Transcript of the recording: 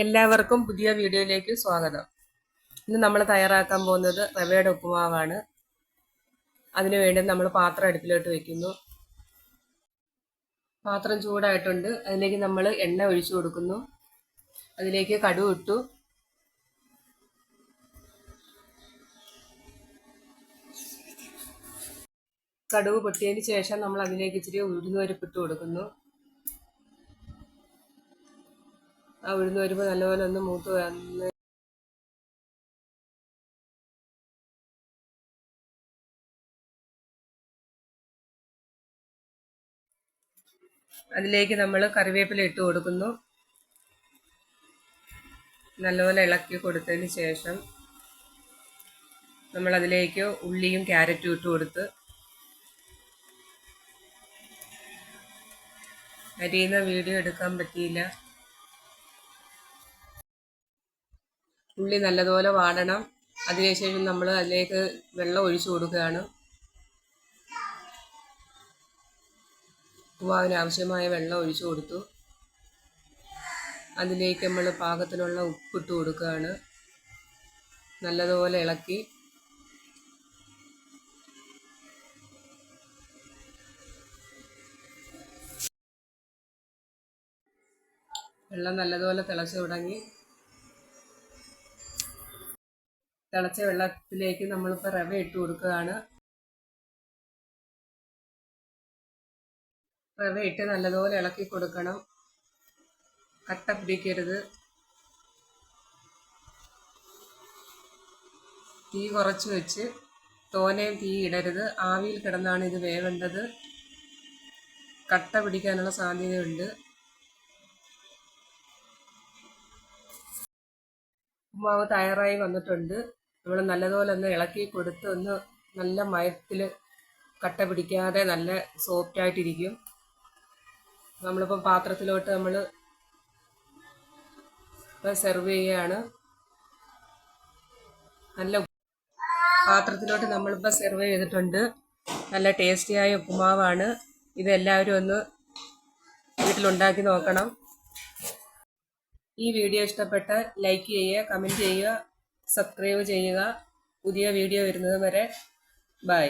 എല്ലാവർക്കും പുതിയ വീഡിയോയിലേക്ക് സ്വാഗതം. ഇന്ന് നമ്മൾ തയ്യാറാക്കാൻ പോകുന്നത് റവയുടെ ഉപ്പുമാവാണ്. അതിനു വേണ്ടി നമ്മൾ പാത്രം അടുപ്പിലോട്ട് വെക്കുന്നു. പാത്രം ചൂടായിട്ടുണ്ട്. അതിലേക്ക് നമ്മൾ എണ്ണ ഒഴിച്ചു കൊടുക്കുന്നു. അതിലേക്ക് കടുവ് ഇട്ടു. കടുവ് പൊട്ടിയതിന് ശേഷം നമ്മൾ അതിലേക്ക് ഇച്ചിരി ഉഴുന്നുപരിപ്പിട്ട് കൊടുക്കുന്നു. ആ ഉഴുന്ന് വരുമ്പോൾ നല്ലപോലെ ഒന്ന് മൂത്ത് വന്ന് അതിലേക്ക് നമ്മൾ കറിവേപ്പില ഇട്ട് കൊടുക്കുന്നു. നല്ലപോലെ ഇളക്കി കൊടുത്തതിന് ശേഷം നമ്മൾ അതിലേക്ക് ഉള്ളിയും ക്യാരറ്റും ഇട്ട് കൊടുത്ത് അരിയുന്ന വീഡിയോ എടുക്കാൻ പറ്റിയില്ല. ഉള്ളി നല്ലതുപോലെ വാടണം. അതിനുശേഷം നമ്മൾ അതിലേക്ക് വെള്ളം ഒഴിച്ചു കൊടുക്കുകയാണ്. ഉപ്പുമാവിന് ആവശ്യമായ വെള്ളം ഒഴിച്ചു കൊടുത്തു. അതിലേക്ക് നമ്മൾ പാകത്തിനുള്ള ഉപ്പിട്ട് കൊടുക്കുകയാണ്. നല്ലതുപോലെ ഇളക്കി. വെള്ളം നല്ലതുപോലെ തിളച്ച് തുടങ്ങി. തിളച്ച വെള്ളത്തിലേക്ക് നമ്മളിപ്പോൾ റവ ഇട്ട് കൊടുക്കുകയാണ്. റവ ഇട്ട് നല്ലതുപോലെ ഇളക്കി കൊടുക്കണം. കട്ട പിടിക്കരുത്. തീ കുറച്ച് വെച്ച് തോനയും തീ ഇടരുത്. ആവിയിൽ കിടന്നാണ് ഇത് വേവേണ്ടത്. കട്ട പിടിക്കാനുള്ള സാധ്യതയുണ്ട്. ഉമ്മാവ് തയ്യാറായി വന്നിട്ടുണ്ട്. നമ്മൾ നല്ലതുപോലെ ഒന്ന് ഇളക്കി കൊടുത്ത് ഒന്ന് നല്ല മയത്തിൽ കട്ട പിടിക്കാതെ നല്ല സോഫ്റ്റ് ആയിട്ടിരിക്കും. നമ്മളിപ്പോൾ പാത്രത്തിലോട്ട് നമ്മൾ സെർവ് ചെയ്യുകയാണ് നല്ല പാത്രത്തിലോട്ട് നമ്മളിപ്പോൾ സെർവ് ചെയ്തിട്ടുണ്ട്. നല്ല ടേസ്റ്റിയായ ഉപ്പുമാവാണ്. ഇതെല്ലാവരും ഒന്ന് വീട്ടിലുണ്ടാക്കി നോക്കണം. ഈ വീഡിയോ ഇഷ്ടപ്പെട്ട ലൈക്ക് ചെയ്യുക കമന്റ് ചെയ്യുക. സബ്സ്ക്രൈബ് ചെയ്യുക. പുതിയ വീഡിയോ വരുന്നത് വരെ. ബൈ.